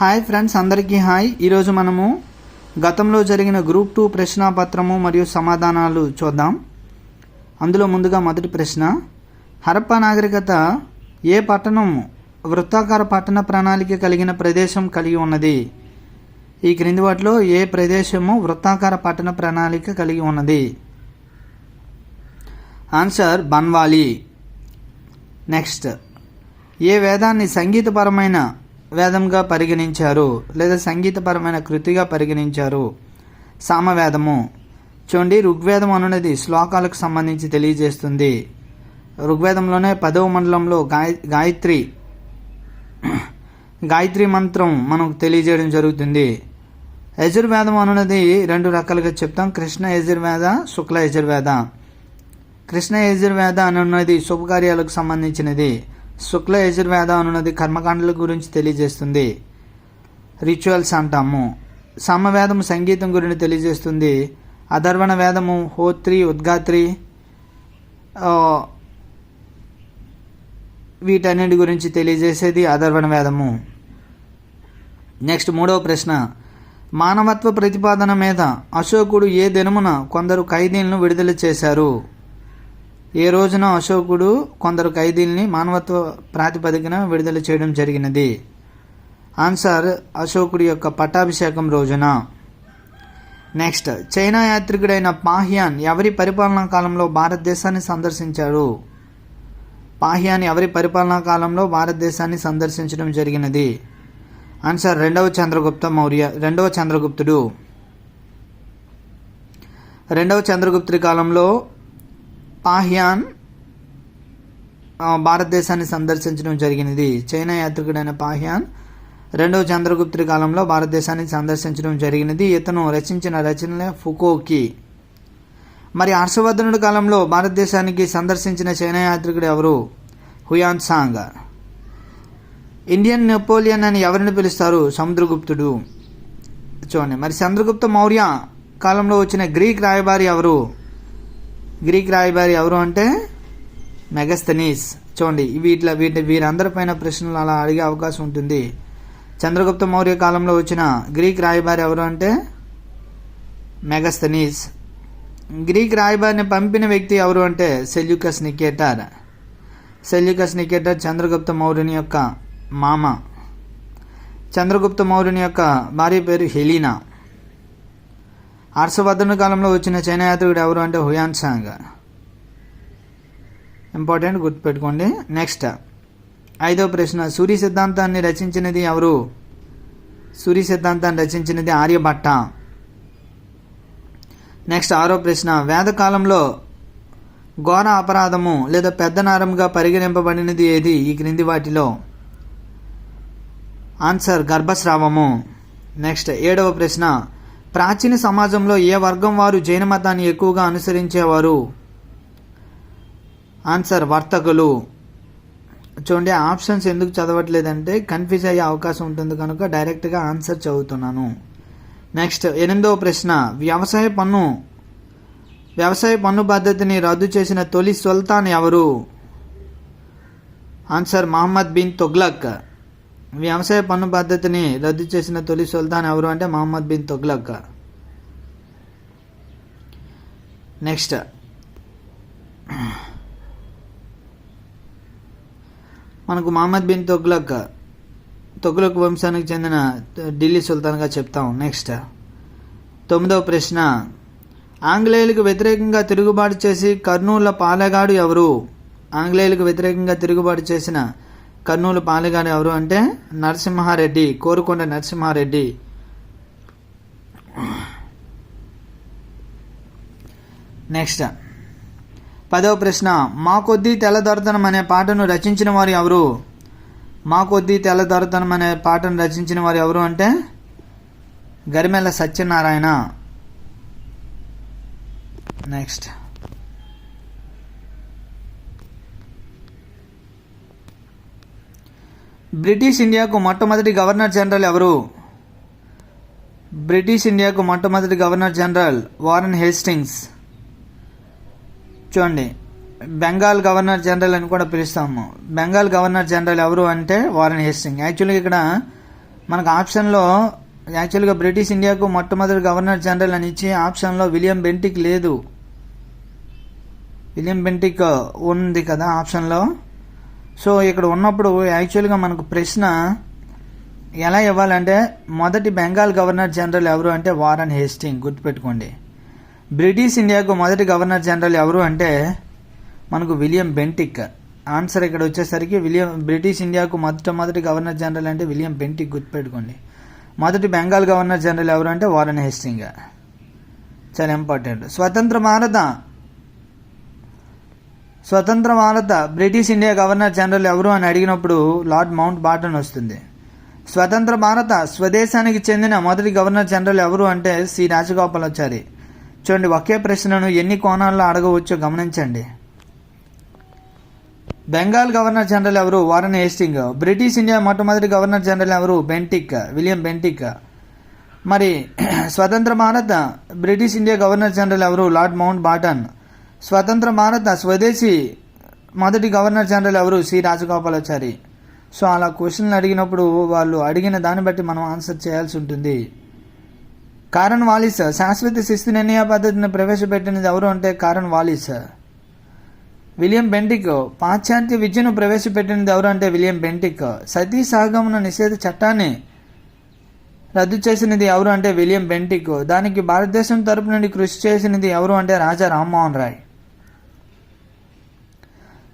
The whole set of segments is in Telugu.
హాయ్ ఫ్రెండ్స్ అందరికీ హాయ్. ఈరోజు మనము గతంలో జరిగిన గ్రూప్ టూ ప్రశ్నాపత్రము మరియు సమాధానాలు చూద్దాం. అందులో ముందుగా మొదటి ప్రశ్న హరప్ప నాగరికత ఏ పట్టణం వృత్తాకార పట్టణ ప్రణాళిక కలిగిన ప్రదేశం కలిగి ఉన్నది? ఈ క్రింది వాటిలో ఏ ప్రదేశము వృత్తాకార పట్టణ ప్రణాళిక కలిగి ఉన్నది? ఆన్సర్ బన్వాలి. నెక్స్ట్ ఏ వేదాన్ని సంగీతపరమైన వేదంగా పరిగణించారు లేదా సంగీతపరమైన కృతిగా పరిగణించారు. సామవేదము. చూడండి ఋగ్వేదం అనున్నది శ్లోకాలకు సంబంధించి తెలియజేస్తుంది. ఋగ్వేదంలోనే పదవ మండలంలో గాయ గాయత్రి గాయత్రి మంత్రం మనకు తెలియజేయడం జరుగుతుంది. యజుర్వేదం అనున్నది రెండు రకాలుగా చెప్తాం. కృష్ణ యజుర్వేద శుక్ల యజుర్వేద. కృష్ణ యజుర్వేద అనున్నది శుభకార్యాలకు సంబంధించినది. శుక్ల యజుర్వేదం అనున్నది కర్మకాండల గురించి తెలియజేస్తుంది. రిచువల్స్ అంటాము. సమవేదము సంగీతం గురించి తెలియజేస్తుంది. అధర్వణ వేదము హోత్రి ఉద్గాత్రి వీటన్నిటి గురించి తెలియజేసేది అధర్వణ వేదము. నెక్స్ట్ మూడవ ప్రశ్న. మానవత్వ ప్రతిపాదన మీద అశోకుడు ఏ దినమున కొందరు ఖైదీలను విడుదల చేశారు? ఏ రోజున అశోకుడు కొందరు ఖైదీల్ని మానవత్వ ప్రాతిపదికన విడుదల చేయడం జరిగినది? ఆన్సర్ అశోకుడి యొక్క పట్టాభిషేకం రోజున. నెక్స్ట్ చైనా యాత్రికుడైన పాహ్యాన్ ఎవరి పరిపాలనా కాలంలో భారతదేశాన్ని సందర్శించాడు? పాహ్యాన్ ఎవరి పరిపాలనా కాలంలో భారతదేశాన్ని సందర్శించడం జరిగినది? ఆన్సర్ రెండవ చంద్రగుప్త మౌర్య రెండవ చంద్రగుప్తుడు. రెండవ చంద్రగుప్తుడి కాలంలో పాహ్యాన్ భారతదేశాన్ని సందర్శించడం జరిగినది. చైనా యాత్రికుడైన పాహ్యాన్ రెండవ చంద్రగుప్తుడి కాలంలో భారతదేశాన్ని సందర్శించడం జరిగినది. ఇతను రచించిన రచనలే ఫుకోకి. మరి హర్షవర్ధనుడి కాలంలో భారతదేశానికి సందర్శించిన చైనా యాత్రికుడు ఎవరు? Hiuen Tsang. ఇండియన్ నెపోలియన్ అని ఎవరిని పిలుస్తారు? సముద్రగుప్తుడు. చూడండి. మరి చంద్రగుప్త మౌర్య కాలంలో వచ్చిన గ్రీక్ రాయబారి ఎవరు? గ్రీక్ రాయబారి ఎవరు అంటే? మెగస్తనీస్ చూడండి వీటిలో వీటి వీరందరిపైన ప్రశ్నలు అలా అడిగే అవకాశం ఉంటుంది. చంద్రగుప్త మౌర్య కాలంలో వచ్చిన గ్రీక్ రాయబారి ఎవరు అంటే? మెగస్తనీస్ గ్రీక్ రాయబారిని పంపిన వ్యక్తి ఎవరు అంటే? Seleucus Nicator. Seleucus Nicator Chandragupta మౌర్యుని యొక్క మామ. చంద్రగుప్త మౌర్యుని యొక్క భార్య పేరు హెలీనా. హర్షవర్ధన కాలంలో వచ్చిన చైనా యాత్రికుడు ఎవరు అంటే హుయాన్ సాంగ్. ఇంపార్టెంట్ గుర్తుపెట్టుకోండి. నెక్స్ట్ ఐదో ప్రశ్న సూర్య సిద్ధాంతాన్ని రచించినది ఎవరు? సూర్య సిద్ధాంతాన్ని రచించినది ఆర్యభట్ట నెక్స్ట్ ఆరో ప్రశ్న వేదకాలంలో ఘోర అపరాధము లేదా పెద్ద నరంగా పరిగణింపబడినది ఏది? ఈ క్రింది వాటిలో. ఆన్సర్ గర్భస్రావము. నెక్స్ట్ ఏడవ ప్రశ్న ప్రాచీన సమాజంలో ఏ వర్గం వారు జైన మతాన్ని ఎక్కువగా అనుసరించేవారు? ఆన్సర్ వర్తకులు. చూడండి ఆప్షన్స్ ఎందుకు చదవట్లేదంటే కన్ఫ్యూజ్ అయ్యే అవకాశం ఉంటుంది కనుక డైరెక్ట్గా ఆన్సర్ చదువుతున్నాను. నెక్స్ట్ ఎనిమిదవ ప్రశ్న. వ్యవసాయ పన్ను వ్యవసాయ పన్ను పద్ధతిని రద్దు చేసిన తొలి సుల్తాన్ ఎవరు? ఆన్సర్ మహమ్మద్ బిన్ తొగ్లక్. వ్యవసాయ పన్ను పద్ధతిని రద్దు చేసిన తొలి సుల్తాన్ ఎవరు అంటే మహమ్మద్ బిన్ తొగ్లక్ నెక్స్ట్. మనకు మహమ్మద్ బిన్ తొగ్లక్ తొగ్లక్ వంశానికి చెందిన ఢిల్లీ సుల్తాన్గా చెప్తాం. నెక్స్ట్. తొమ్మిదవ ప్రశ్న. ఆంగ్లేయులకు వ్యతిరేకంగా తిరుగుబాటు చేసి కర్నూలు పాలెగాడు ఎవరు? ఆంగ్లేయులకు వ్యతిరేకంగా తిరుగుబాటు చేసిన కర్నూలు పాలెగాడు ఎవరు అంటే నరసింహారెడ్డి కోరుకొండ నరసింహారెడ్డి. నెక్స్ట్ పదవ ప్రశ్న మా కొద్దీ తెల్లదొరతనం అనే పాటను రచించిన వారు ఎవరు? మా కొద్దీ తెల్లదొరతనం అనే పాటను రచించిన వారు ఎవరు అంటే గరిమెల్ల సత్యనారాయణ. నెక్స్ట్ బ్రిటిష్ ఇండియాకు మొట్టమొదటి గవర్నర్ జనరల్ ఎవరు? బ్రిటిష్ ఇండియాకు మొట్టమొదటి గవర్నర్ జనరల్ వారన్ హేస్టింగ్స్. చూడండి బెంగాల్ గవర్నర్ జనరల్ అని కూడా పిలుస్తాము. బెంగాల్ గవర్నర్ జనరల్ ఎవరు అంటే వారన్ హేస్టింగ్. యాక్చువల్గా ఇక్కడ మనకు ఆప్షన్లో యాక్చువల్గా బ్రిటిష్ ఇండియాకు మొట్టమొదటి గవర్నర్ జనరల్ అని ఇచ్చి ఆప్షన్లో విలియం బెంటిక్ లేదు. విలియం బెంటిక్ ఉంది కదా ఆప్షన్లో. సో ఇక్కడ ఉన్నప్పుడు యాక్చువల్గా మనకు ప్రశ్న ఎలా ఇవ్వాలంటే మొదటి బెంగాల్ గవర్నర్ జనరల్ ఎవరు అంటే వారన్ హేస్టింగ్ గుర్తుపెట్టుకోండి. బ్రిటిష్ ఇండియాకు మొదటి గవర్నర్ జనరల్ ఎవరు అంటే మనకు విలియం బెంటిక్. ఆన్సర్ ఇక్కడ వచ్చేసరికి విలియం బ్రిటిష్ ఇండియాకు మొట్టమొదటి గవర్నర్ జనరల్ అంటే విలియం బెంటిక్ గుర్తుపెట్టుకోండి. మొదటి బెంగాల్ గవర్నర్ జనరల్ ఎవరు అంటే వారన్ హేస్టింగ్. చాలా ఇంపార్టెంట్. స్వతంత్ర భారత స్వతంత్ర భారత బ్రిటిష్ ఇండియా గవర్నర్ జనరల్ ఎవరు అని అడిగినప్పుడు లార్డ్ మౌంట్ బాటన్ వస్తుంది. స్వతంత్ర భారత స్వదేశానికి చెందిన మొదటి గవర్నర్ జనరల్ ఎవరు అంటే సి. రాజగోపాలాచారి. చూడండి ఒకే ప్రశ్నను ఎన్ని కోణాల్లో అడగవచ్చో గమనించండి. బెంగాల్ గవర్నర్ జనరల్ ఎవరు? Warren Hasting. బ్రిటిష్ ఇండియా మొట్టమొదటి గవర్నర్ జనరల్ ఎవరు? బెంటిక్. William Bentinck. మరి స్వతంత్ర భారత బ్రిటిష్ ఇండియా గవర్నర్ జనరల్ ఎవరు? లార్డ్ మౌంట్ బాటన్ స్వతంత్ర భారత స్వదేశీ మొదటి గవర్నర్ జనరల్ ఎవరు? సి. రాజగోపాలాచారి. సో అలా క్వశ్చన్లు అడిగినప్పుడు వాళ్ళు అడిగిన దాన్ని బట్టి మనం ఆన్సర్ చేయాల్సి ఉంటుంది. కారన్ వాలిస్ శాశ్వత శిస్తు నిర్ణయ పద్ధతిని ప్రవేశపెట్టినది ఎవరు అంటే కారన్ వాలిస్ విలియం బెంటిక్ పాశ్చాత్య విద్యను ప్రవేశపెట్టినది ఎవరు అంటే విలియం బెంటిక్. సతీ సహగమన నిషేధ చట్టాన్ని రద్దు చేసినది ఎవరు అంటే విలియం బెంటిక్. దానికి భారతదేశం తరపు నుండి కృషి చేసినది ఎవరు అంటే రాజా రామ్మోహన్ రాయ్.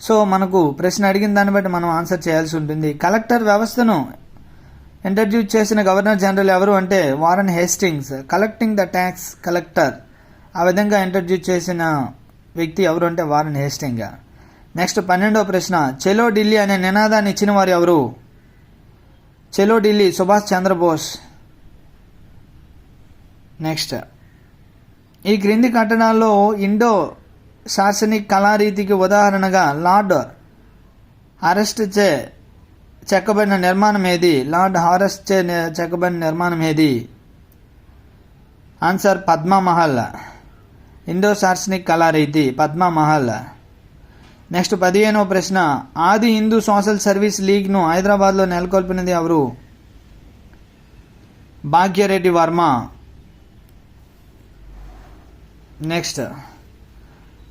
సో మనకు ప్రశ్న అడిగిన దాన్ని బట్టి మనం ఆన్సర్ చేయాల్సి ఉంటుంది. కలెక్టర్ వ్యవస్థను ఇంట్రడ్యూస్ చేసిన గవర్నర్ జనరల్ ఎవరు అంటే Warren Hastings. Collecting the tax collector. ఆ విధంగా ఇంట్రడ్యూస్ చేసిన వ్యక్తి ఎవరు అంటే వారన్ హేస్టింగ్. నెక్స్ట్ పన్నెండవ ప్రశ్న చెలో ఢిల్లీ అనే నినాదాన్ని ఇచ్చిన వారు ఎవరు? చెలో ఢిల్లీ సుభాష్ చంద్రబోస్. నెక్స్ట్ ఈ క్రింది కట్టడాల్లో ఇండో శాసనిక్ కళారీతికి ఉదాహరణగా లార్డ్ అరెస్ట్ చే చెక్కబడిన నిర్మాణం ఏది? లార్డ్ హారెస్ట్ చే చెక్కబడిన నిర్మాణం ఏది? ఆన్సర్ పద్మమహల్. ఇండో శాసనిక్ కళారీతి పద్మమహల్. నెక్స్ట్ పదిహేనవ ప్రశ్న. ఆది హిందూ సోషల్ సర్వీస్ లీగ్ను హైదరాబాద్లో నెలకొల్పినది ఎవరు? భాగ్యరెడ్డి వర్మ. నెక్స్ట్.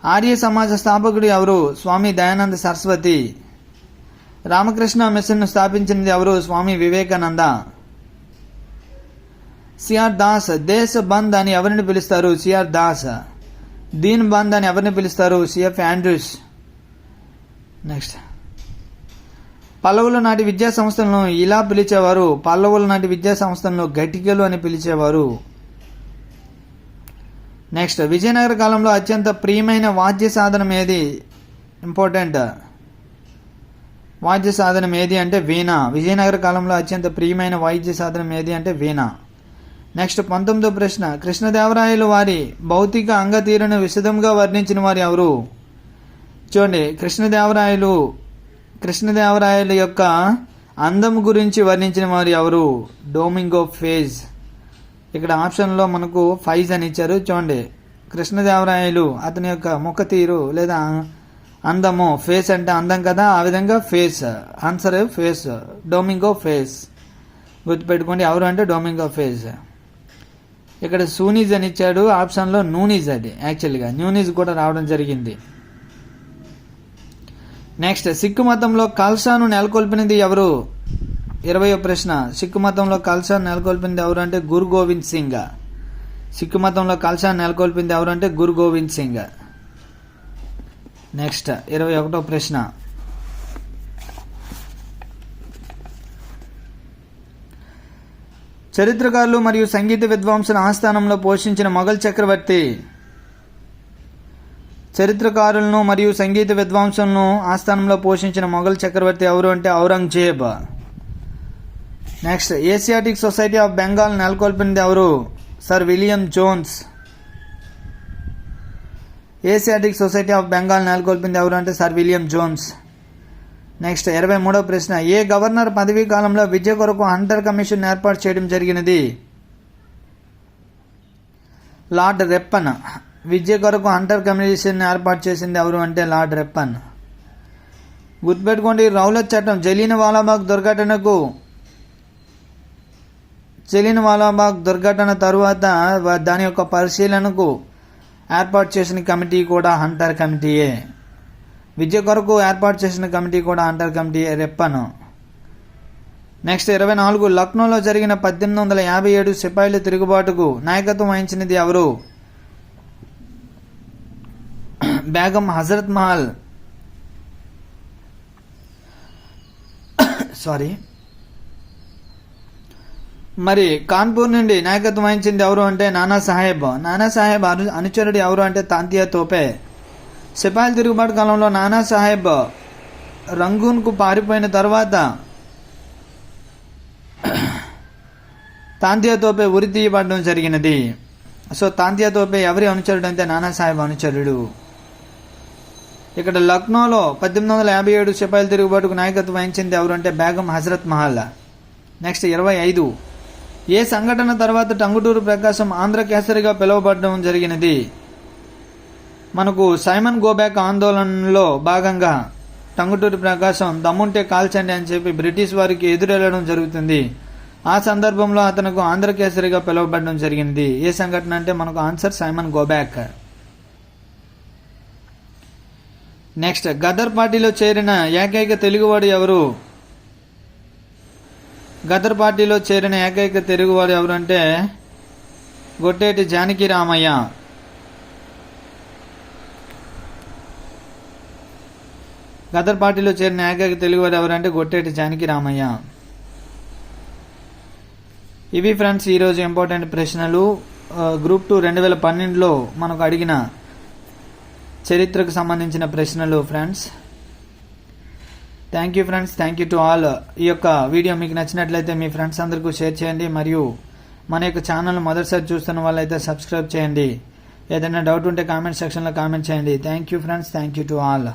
ఆర్య సమాజ స్థాపకుడు ఎవరు? స్వామి దయానంద సరస్వతి. రామకృష్ణ మిషన్ను స్థాపించినది ఎవరు? స్వామి వివేకానంద. సిఆర్ దాస్ దేశ బంద్ అని ఎవరిని పిలుస్తారు? సిఆర్ దాస్. దీన్ బంద్ అని ఎవరిని పిలుస్తారు? C F Andrews. నెక్స్ట్. పల్లవుల నాటి విద్యా సంస్థలను ఇలా పిలిచేవారు. పల్లవుల నాటి విద్యా సంస్థలను గట్టికలు అని పిలిచేవారు. నెక్స్ట్ విజయనగర కాలంలో అత్యంత ప్రియమైన వాద్య సాధనం ఏది? ఇంపార్టెంట్ వాద్య సాధనం ఏది అంటే వీణ. విజయనగర కాలంలో అత్యంత ప్రియమైన వాయిద్య సాధనం ఏది అంటే వీణ. నెక్స్ట్ పంతొమ్మిదో ప్రశ్న. కృష్ణదేవరాయలు వారి భౌతిక అంగతీరును విశదంగా వర్ణించిన వారు ఎవరు? చూడండి కృష్ణదేవరాయలు కృష్ణదేవరాయల యొక్క అందం గురించి వర్ణించిన వారు ఎవరు? డోమింగో ఫేజ్ ఇక్కడ ఆప్షన్లో మనకు ఫైజ్ అని ఇచ్చారు. చూడండి. కృష్ణదేవరాయలు అతని యొక్క ముఖ తీరు లేదా అందము ఫేస్ అంటే అందం కదా? ఆ విధంగా Paes. Answer Paes. Domingo Paes. గుర్తుపెట్టుకోండి ఎవరు అంటే డోమింగో ఫేస్. ఇక్కడ సూనీజ్ అని ఇచ్చాడు. ఆప్షన్లో నూనీజ్ అది యాక్చువల్గా న్యూనీజ్ కూడా రావడం జరిగింది. నెక్స్ట్ సిక్కు మతంలో కల్సాను నెలకొల్పినది ఎవరు? ఇరవయో ప్రశ్న. సిక్కు మతంలో కల్సా నెలకొల్పింది ఎవరు అంటే గురు గోవింద్ సింగ్. సిక్కు మతంలో కల్సాను నెలకొల్పింది ఎవరు అంటే గురు గోవింద్ సింగ్. నెక్స్ట్ ఇరవై ఒకటో ప్రశ్న. చరిత్రకారులు మరియు సంగీత విద్వాంసుల ఆస్థానంలో పోషించిన మొఘల్ చక్రవర్తి. చరిత్రకారులను మరియు సంగీత విద్వాంసులను ఆస్థానంలో పోషించిన మొఘల్ చక్రవర్తి ఎవరు అంటే Aurangzeb. Next Asiatic society of Bengal నెలకొల్పింది ఎవరు? Sir William Jones Asiatic society of Bengal నెలకొల్పింది ఎవరు అంటే సర్ విలియం జోన్స్ నెక్స్ట్ ఇరవై మూడవ ప్రశ్న. ఏ గవర్నర్ పదవీ కాలంలో విద్య కొరకు హంటర్ కమిషన్ ఏర్పాటు చేయడం జరిగినది? లార్డ్ రెప్పన్ విద్య కొరకు హంటర్ కమిషన్ ఏర్పాటు చేసింది ఎవరు అంటే లార్డ్ రెప్పన్ గుర్తుపెట్టుకోండి రౌలత్ చట్టం జలీన వాలాబాగ్ దుర్ఘటనకు జలియన్ వాలాబాగ్ దుర్ఘటన తరువాత దాని యొక్క పరిశీలనకు ఏర్పాటు చేసిన కమిటీ కూడా హంటర్ కమిటీయే. విద్య కొరకు ఏర్పాటు చేసిన కమిటీ కూడా హంటర్ కమిటీయే రెప్పను. నెక్స్ట్ ఇరవై నాలుగు లక్నోలో జరిగిన పద్దెనిమిది వందల యాభై ఏడు సిపాయిల తిరుగుబాటుకు నాయకత్వం వహించినది ఎవరు? బేగం హజరత్ మహల్. సారీ మరి కాన్పూర్ నుండి నాయకత్వం వహించింది ఎవరు అంటే నానా సాహెబ్. నానా సాహెబ్ అను అనుచరుడు ఎవరు అంటే తాంతియా తోపే. సిపాయిల తిరుగుబాటు కాలంలో నానా సాహెబ్ రంగూన్కు పారిపోయిన తర్వాత తాంతియా తోపే ఉరి తీయబడడం జరిగినది. సో తాంతియా తోపే ఎవరి అనుచరుడు అంటే నానా సాహెబ్ అనుచరుడు. ఇక్కడ లక్నోలో పద్దెనిమిది వందల యాభై ఏడు సిపాయిల తిరుగుబాటుకు నాయకత్వం వహించింది ఎవరు అంటే బేగం హజరత్ మహల్. నెక్స్ట్ ఇరవై ఐదు. ఏ సంఘటన తర్వాత టంగుటూరు ప్రకాశం ఆంధ్ర కేసరిగా పిలువబడడం జరిగినది? మనకు సైమన్ గోబ్యాక్ ఆందోళనలో భాగంగా టంగుటూరి ప్రకాశం దమ్ముంటే కాల్చండి అని చెప్పి బ్రిటిష్ వారికి ఎదురెళ్ళడం జరుగుతుంది. ఆ సందర్భంలో అతనికి ఆంధ్ర కేసరిగా పిలువబడడం జరిగింది ఏ సంఘటన అంటే మనకు answer Simon go back next Ghadar పార్టీలో చేరిన ఏకైక తెలుగువాడు ఎవరు? గదర్ పార్టీలో చేరిన ఏకైక తెలుగువారు ఎవరంటే గొట్టేటి జానకి రామయ్య. గదర్ పార్టీలో చేరిన ఏకైక తెలుగువారు ఎవరంటే గొట్టేటి జానకి రామయ్య. ఇవి ఫ్రెండ్స్ ఈరోజు ఇంపార్టెంట్ ప్రశ్నలు. గ్రూప్ టూ రెండు వేల పన్నెండులో మనకు అడిగిన చరిత్రకు సంబంధించిన ప్రశ్నలు friends. Thank you friends thank you to all ఈ యొక్క వీడియో మీకు నచ్చినట్లయితే మీ ఫ్రెండ్స్ అందరికీ షేర్ చేయండి. మరియు మన యొక్క ఛానల్ మొదటిసారి చూస్తున్న వాళ్ళైతే సబ్స్క్రైబ్ చేయండి. ఏదైనా డౌట్ ఉంటే కామెంట్ సెక్షన్లో కామెంట్ చేయండి. Thank you friends thank you to all